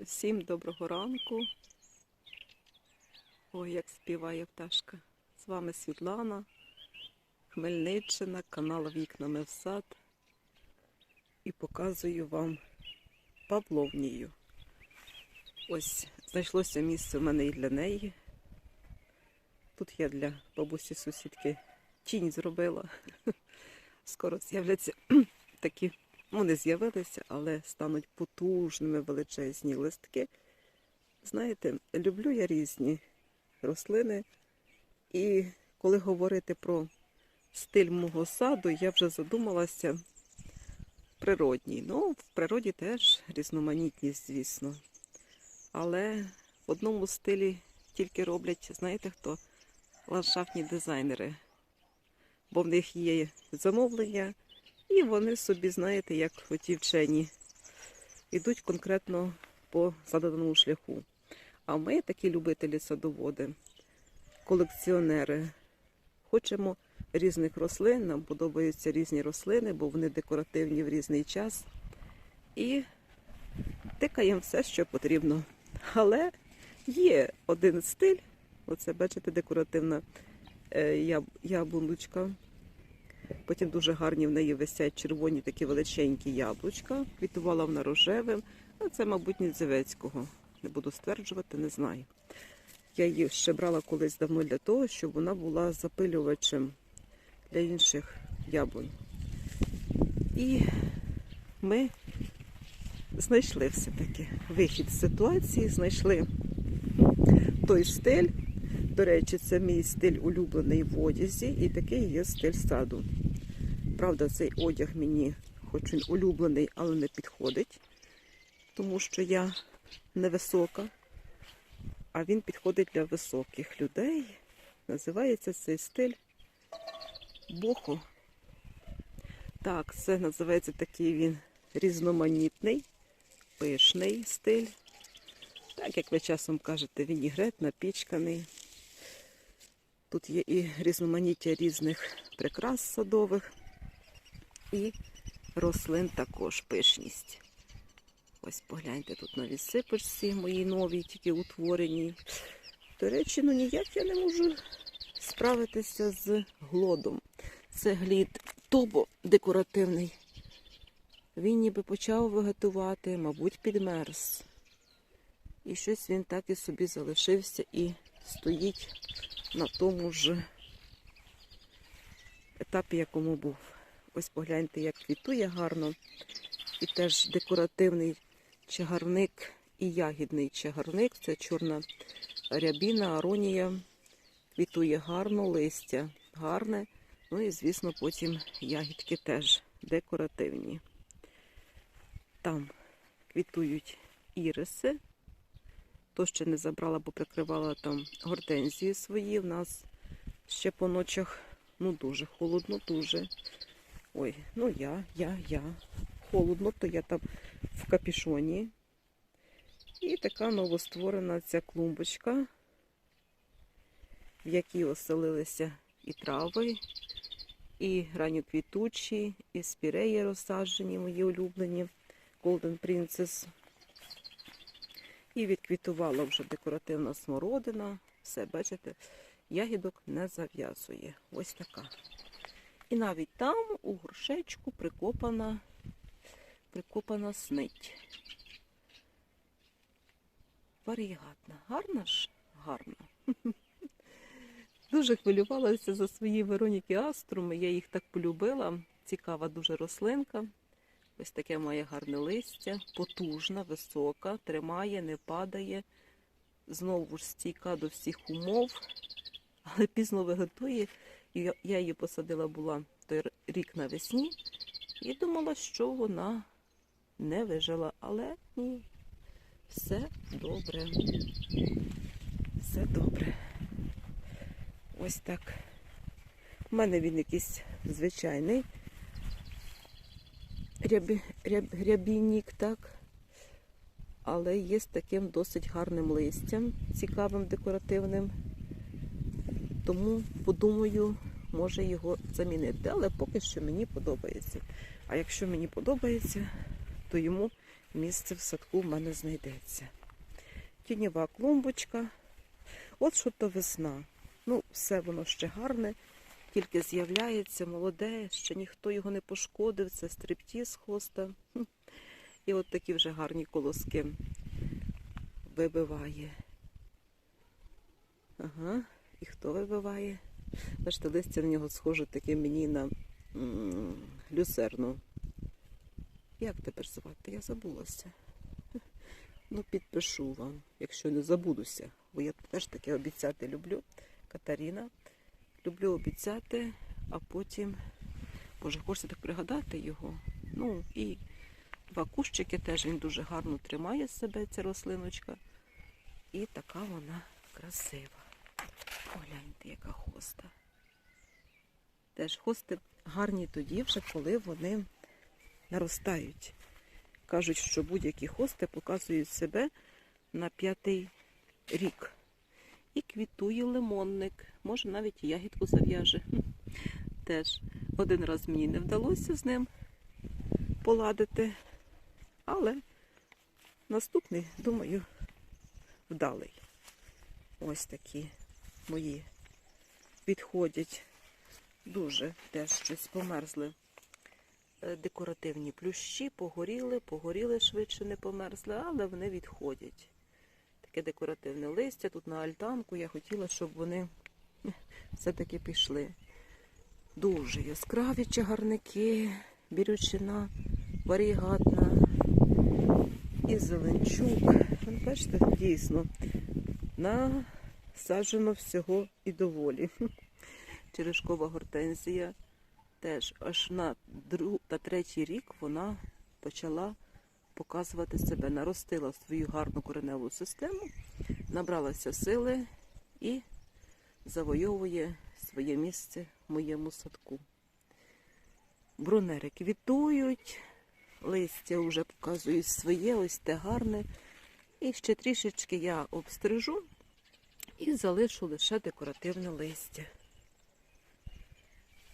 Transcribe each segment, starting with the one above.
Всім доброго ранку. Ой, як співає пташка. З вами Світлана, Хмельниччина, канал Вікнами в сад. І показую вам Павловнію. Ось знайшлося місце в мене і для неї. Тут я для бабусі сусідки тінь зробила. Скоро з'являться такі вони з'явилися, але стануть потужними величезні листки. Знаєте, люблю я різні рослини. І коли говорити про стиль мого саду, я вже задумалася природній. Ну, в природі теж різноманітність, звісно. Але в одному стилі тільки роблять, знаєте хто? Ландшафтні дизайнери. Бо в них є замовлення. І вони собі, знаєте, як оті вчені, йдуть конкретно по заданому шляху. А ми, такі любителі садоводи, колекціонери, хочемо різних рослин, нам подобаються різні рослини, бо вони декоративні в різний час. І тикаємо все, що потрібно. Але є один стиль, оце, бачите, декоративна е, яблуночка. Потім дуже гарні в неї висять червоні такі величенькі яблучка. Квітувала вона рожевим. А це, мабуть, Нідзевецького. Не буду стверджувати, не знаю. Я її ще брала колись давно для того, щоб вона була запилювачем для інших яблунь. І ми знайшли все-таки вихід з ситуації, знайшли той стиль. До речі, це мій стиль улюблений в одязі, і такий є стиль саду. Правда, цей одяг мені, хоч він улюблений, але не підходить, тому що я невисока, а він підходить для високих людей. Називається цей стиль бохо. Так, це називається такий він різноманітний, пишний стиль. Так, як ви часом кажете, вінігрет напічканий. Тут є і різноманіття різних прикрас садових, і рослин також пишність. Ось погляньте, тут на відсипочці моїй новій, тільки утвореній. До речі, ну ніяк я не можу справитися з глодом. Це глід тубо декоративний. Він ніби почав вегетувати, мабуть, підмерз. І щось він так і собі залишився і стоїть на тому ж етапі, якому був. Ось погляньте, як квітує гарно. І теж декоративний чагарник і ягідний чагарник. Це чорна рябіна, аронія. Квітує гарно, листя гарне. Ну і, звісно, потім ягідки теж декоративні. Там квітують іриси. То ще не забрала, бо прикривала там гортензії свої. У нас ще по ночах ну дуже холодно, дуже. Ой, ну я, я, я. Холодно, то я там в капішоні. І така новостворена ця клумбочка, в якій оселилися і трави, і ранньоквітучі, і спіреї розсаджені, мої улюблені, Golden Princess. І відквітувала вже декоративна смородина. Все, бачите, ягідок не зав'язує. Ось така. І навіть там у горшечку прикопана, прикопана снить. Варігатна. Гарна ж? Гарна. Дуже хвилювалася за свої Вероніки Аструми. Я їх так полюбила. Цікава дуже рослинка. Ось таке має гарне листя, потужна, висока, тримає, не падає. Знову ж стійка до всіх умов, але пізно вегетує. І я- її посадила була той рік навесні і думала, що вона не вижила, але ні. Все добре. Все добре. Ось так. У мене він якийсь звичайний рябі, ряб, рябійник, так. Але є з таким досить гарним листям, цікавим, декоративним. Тому подумаю, може його замінити. Але поки що мені подобається. А якщо мені подобається, то йому місце в садку в мене знайдеться. Тіньова клумбочка. От що то весна. Ну, все воно ще гарне, тільки з'являється, молоде, ще ніхто його не пошкодив, це стриптіз хоста. Хм. І от такі вже гарні колоски вибиває. Ага, і хто вибиває? Бачите, листя на нього схоже таке мені на м, люцерну. Як тепер звати? Я забулася. Ну, підпишу вам, якщо не забудуся, бо я теж таке обіцяти люблю. Катаріна. Люблю обіцяти, а потім, боже, хочеться так пригадати його. Ну і два кущики теж він дуже гарно тримає себе, ця рослиночка. І така вона красива. Погляньте, яка хоста. Теж хости гарні тоді, вже коли вони наростають. Кажуть, що будь-які хости показують себе на п'ятий рік. І квітує лимонник. Може навіть і ягідку зав'яже. Теж один раз мені не вдалося з ним поладити, але наступний, думаю, вдалий. Ось такі мої підходять. Дуже теж щось померзли. Е, Декоративні плющі погоріли, погоріли швидше не померзли, але вони відходять. Таке декоративне листя тут на альтанку. Я хотіла, щоб вони все-таки пішли. Дуже яскраві чагарники, бірючина, варігатна і зеленчук. Ви Бачите, дійсно, насаджено всього і доволі. Черешкова гортензія теж аж на друг та третій рік вона почала показувати себе, наростила свою гарну кореневу систему, набралася сили і завойовує своє місце в моєму садку. Брунери квітують, листя вже показують своє, ось те гарне. І ще трішечки я обстрижу і залишу лише декоративне листя.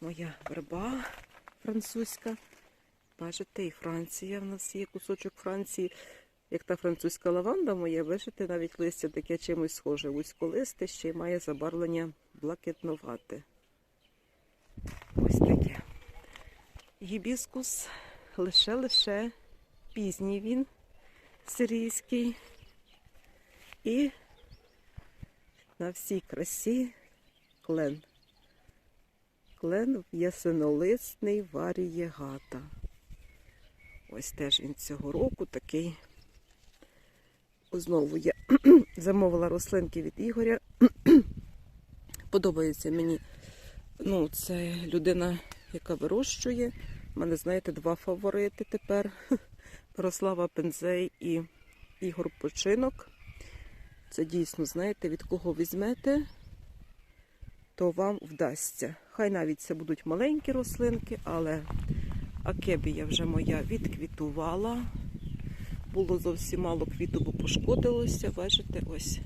Моя верба французька. Бачите, і Франція в нас є кусочок Франції. Як та французька лаванда моя, бачите, навіть листя таке чимось схоже. Вузьколисте ще й має забарвлення блакитновате. Ось таке. Гібіскус лише-лише пізній він, сирійський. І на всій красі клен. Клен ясенолисний варієгата. Ось теж він цього року такий. Знову я замовила рослинки від Ігоря. Подобається мені. Ну, це людина, яка вирощує. У мене, знаєте, два фаворити тепер. Мирослава Пензей і Ігор Починок. Це дійсно, знаєте, від кого візьмете, то вам вдасться. Хай навіть це будуть маленькі рослинки, але акебія вже моя відквітувала. Було зовсім мало квіту, бо пошкодилося, бачите, ось.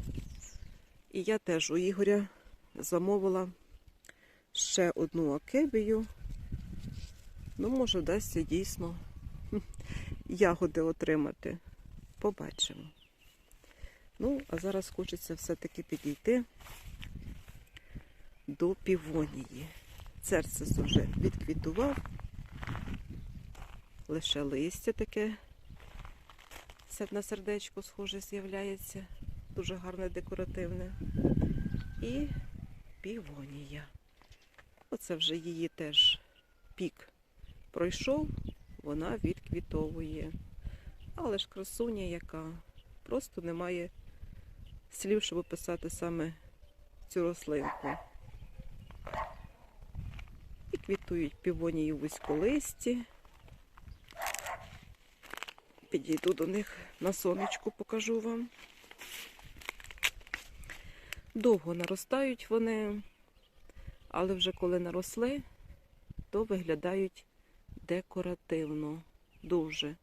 І я теж у Ігоря замовила ще одну акебію. Ну, може, вдасться дійсно ягоди отримати. Побачимо. Ну, а зараз хочеться все-таки підійти до півонії. Церцес вже відквітував. Лише листя таке це на сердечко схоже з'являється. Дуже гарне декоративне. І півонія. Оце вже її теж пік пройшов, вона відквітовує. Але ж красуня, яка просто немає слів, щоб описати саме цю рослинку. І квітують півонії вузьколисті. Підійду до них на сонечку, покажу вам. Довго наростають вони, але вже коли наросли, то виглядають декоративно, дуже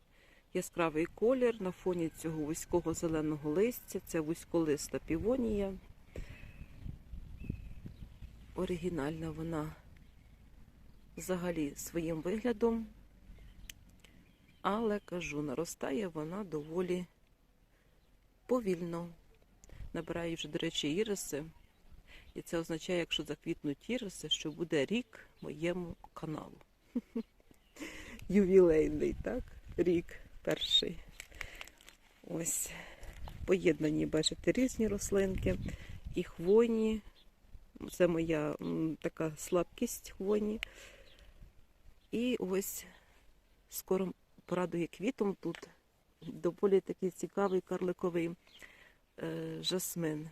яскравий колір на фоні цього вузького зеленого листя. Це вузьколиста півонія. Оригінальна вона взагалі своїм виглядом. Але кажу, наростає вона доволі повільно. Набираю вже, до речі, іриси. І це означає, якщо заквітнуть іриси, що буде рік моєму каналу. Ювілейний, так? Рік перший. Ось поєднані, бачите, різні рослинки і хвойні. Це моя така слабкість хвойні. І ось скоро порадує квітом тут доволі такий цікавий карликовий е, жасмин,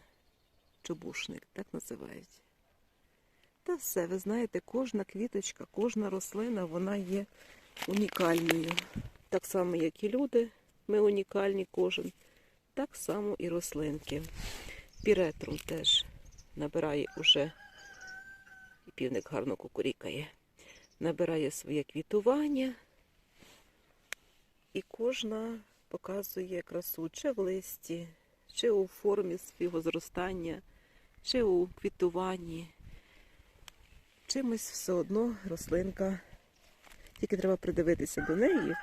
чобушник, так називають. Та все, ви знаєте, кожна квіточка, кожна рослина, вона є унікальною. Так само, як і люди, ми унікальні кожен. Так само і рослинки. Піретрум теж набирає уже, і півник гарно кукурікає, набирає своє квітування. І кожна показує красу чи в листі, чи у формі свого зростання, чи у квітуванні. Чимось все одно рослинка, тільки треба придивитися до неї,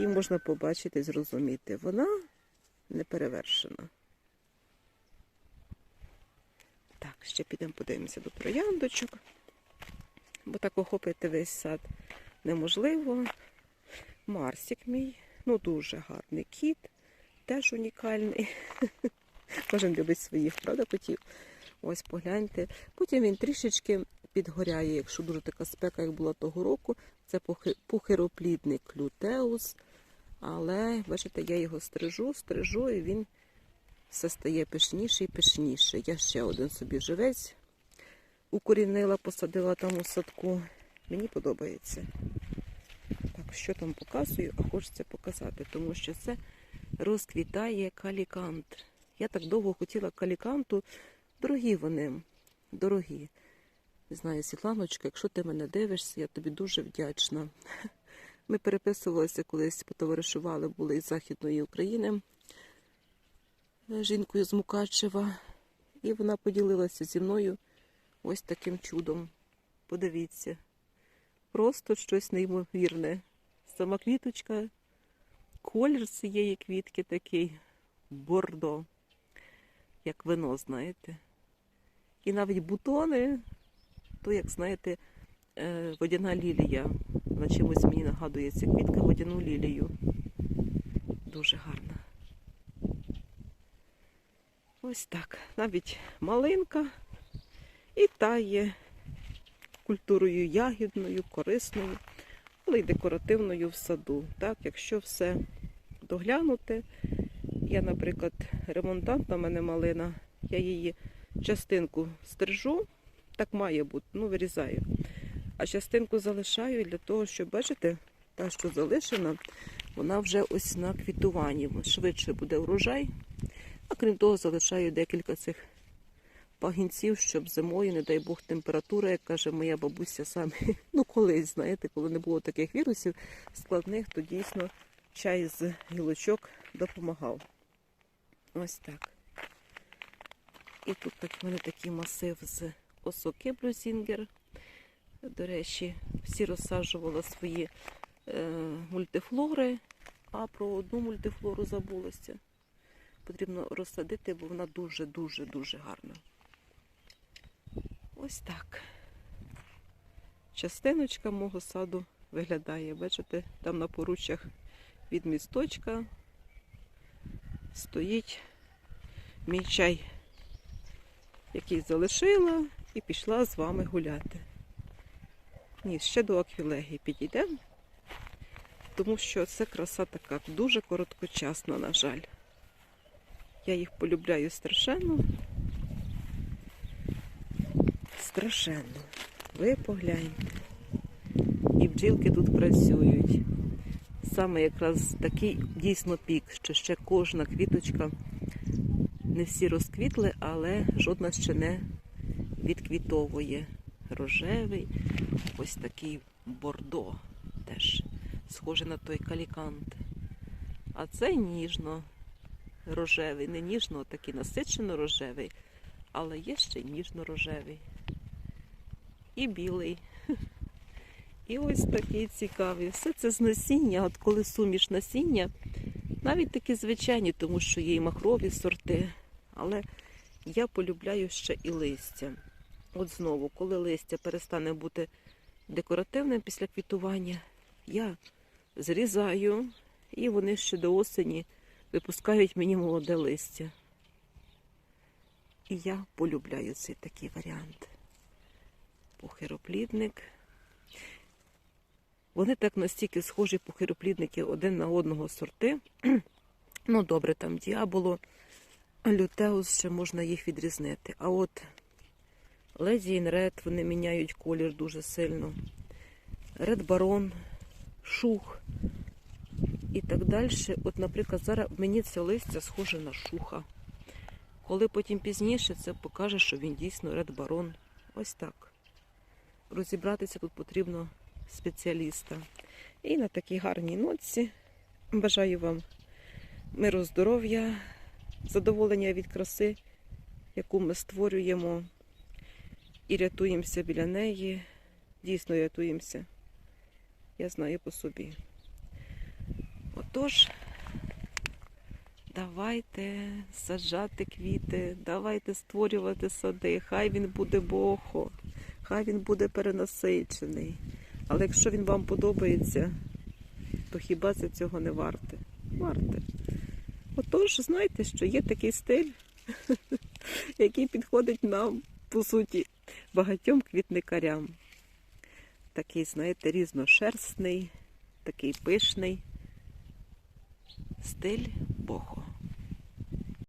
і можна побачити, зрозуміти. Вона не перевершена. Так, ще підемо подивимося до трояндочок, бо так охопити весь сад неможливо. Марсик мій, ну дуже гарний кіт, теж унікальний. Кожен любить своїх, правда, котів. Ось погляньте. Потім він трішечки підгоряє, якщо дуже така спека, як була того року. Це пухи- пухироплідний клютеус. Але, бачите, я його стрижу, стрижу, і він все стає пишніше і пишніше. Я ще один собі живець укорінила, посадила там у садку. Мені подобається. Що там показую, а хочеться показати, тому що це розквітає калікант. Я так довго хотіла каліканту. Дорогі вони, дорогі. Не знаю, Світланочка, якщо ти мене дивишся, я тобі дуже вдячна. Ми переписувалися колись, потоваришували, були із Західної України е, жінкою з Мукачева. І вона поділилася зі мною ось таким чудом. Подивіться. Просто щось неймовірне. Сама квіточка, колір цієї квітки такий бордо, як вино, знаєте. І навіть бутони, то, як знаєте, е, водяна лілія. Вона чимось мені нагадує ця квітка водяну лілію. Дуже гарна. Ось так. Навіть малинка і та є культурою ягідною, корисною, але й декоративною в саду. Так, якщо все доглянути, я, наприклад, ремонтант на мене малина, я її частинку стрижу, так має бути, ну вирізаю. А частинку залишаю для того, щоб, бачите, та, що залишена, вона вже ось на квітуванні. Швидше буде урожай. А крім того, залишаю декілька цих пагінців, щоб зимою, не дай Бог, температура, як каже моя бабуся саме, ну колись, знаєте, коли не було таких вірусів складних, то дійсно чай з гілочок допомагав. Ось так. І тут так в мене такий масив з осоки Блюзінгер. До речі, всі розсаджувала свої е, мультифлори, а про одну мультифлору забулася. Потрібно розсадити, бо вона дуже-дуже дуже гарна. Ось так. Частиночка мого саду виглядає. Бачите, там на поруччях від місточка стоїть мій чай, який залишила, і пішла з вами гуляти. Ні, ще до аквілегії підійдемо, тому що це краса така дуже короткочасна, на жаль. Я їх полюбляю страшенно. Страшенно. Ви погляньте. І бджілки тут працюють. Саме якраз такий дійсно пік, що ще кожна квіточка, не всі розквітли, але жодна ще не відквітовує. Рожевий, ось такий бордо теж, схожий на той калікант. А це ніжно рожевий, не ніжно, а такий насичено рожевий, але є ще ніжно-рожевий. І білий. І ось такий цікавий. Все це з насіння, от коли суміш насіння, навіть такі звичайні, тому що є і махрові сорти. Але я полюбляю ще і листя. От знову, коли листя перестане бути декоративним після квітування, я зрізаю, і вони ще до осені випускають мені молоде листя. І я полюбляю цей такий варіант. Похироплідник. Вони так настільки схожі похироплідники один на одного сорти. Ну, добре, там діаболо, лютеус ще можна їх відрізнити. А от Леді Ред, вони міняють колір дуже сильно. Ред Барон, шух і так далі. От, наприклад, зараз мені це листя схоже на шуха. Коли потім пізніше це покаже, що він дійсно Ред Барон. Ось так. Розібратися тут потрібно спеціаліста. І на такій гарній ноці бажаю вам миру, здоров'я, задоволення від краси, яку ми створюємо і рятуємося біля неї. Дійсно рятуємося. Я знаю по собі. Отож, давайте саджати квіти, давайте створювати сади. Хай він буде бохо, хай він буде перенасичений. Але якщо він вам подобається, то хіба це цього не варте? Варте. Отож, знайте, що є такий стиль, який підходить нам, по суті, багатьом квітникарям. Такий, знаєте, різношерстний, такий пишний стиль бохо.